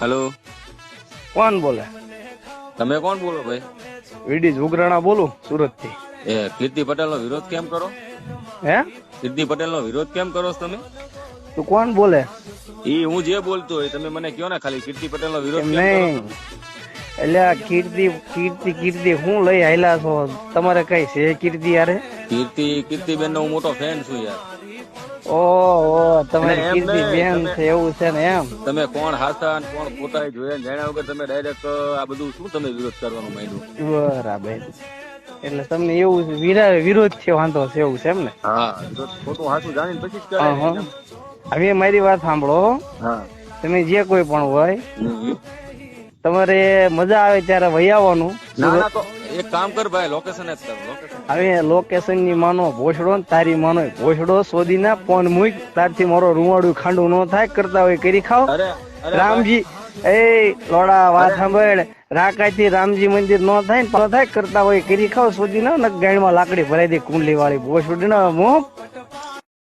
Hello. કોણ બોલે? તમે કોણ બોલો ભાઈ? વીડી ઉગરાણા બોલું સુરતથી એ કીર્તિ પટેલ નો વિરોધ કેમ કરો? હે? કીર્તિ પટેલ નો વિરોધ કેમ કરો છો તમે? તું કોણ બોલે? ઈ હું જે બોલતો હોય તમે મને કયો ને ખાલી કીર્તિ પટેલ નો વિરોધ કેમ કરો? નહીં. એટલે આ કીર્તિ કીર્તિ કીર્તિ હું લઈ આયેલા છો? તમારે કઈ છે કીર્તિ યારે? કીર્તિ કીર્તિબેન નો હું મોટો ફેન છું યાર. ઓહ તમારી એટલે એમ કીર્તિ નહીં, બેન તમે- છે એવું છે ને એમ? તમે કોણ હાસા અને કોણ ખોટા જોયા જાણ્યા વગર તમે ડાયરેક્ટ આ બધું શું તમે વિરોધ કરવાનું માંડ્યું? બરાબર. એટલે તમને એવું વિરા- વિરોધ છે વાંધો છે એવું છે એમ ને? હા ખોટું હાસું જાણીને પછી જ. કરે હવે મારી વાત સાંભળો. હા. તમે જે કોઈ પણ હોય તમારે મજા આવે ત્યારે વહી આવવાનું એક કામ કર ભાઈ લોકેશન જ કર હવે લોકેશનની માનો ભોસડો ને તારી માનો ભોસડો શોધી ના ફોન મૂક તારથી મારો રૂવાડું ખાંડું ન થાય કરતા હોય કરી ખાવ. રામજી એ લોડા વાત સાંભળ રાકાઈ રામજી મંદિર નો થાય ને થાય કરતા હોય કરી ખાવ શોધી ના ગાયણમાં લાકડી ભરાઈ દે કુંડલી વાળી ભોસડી ના મો.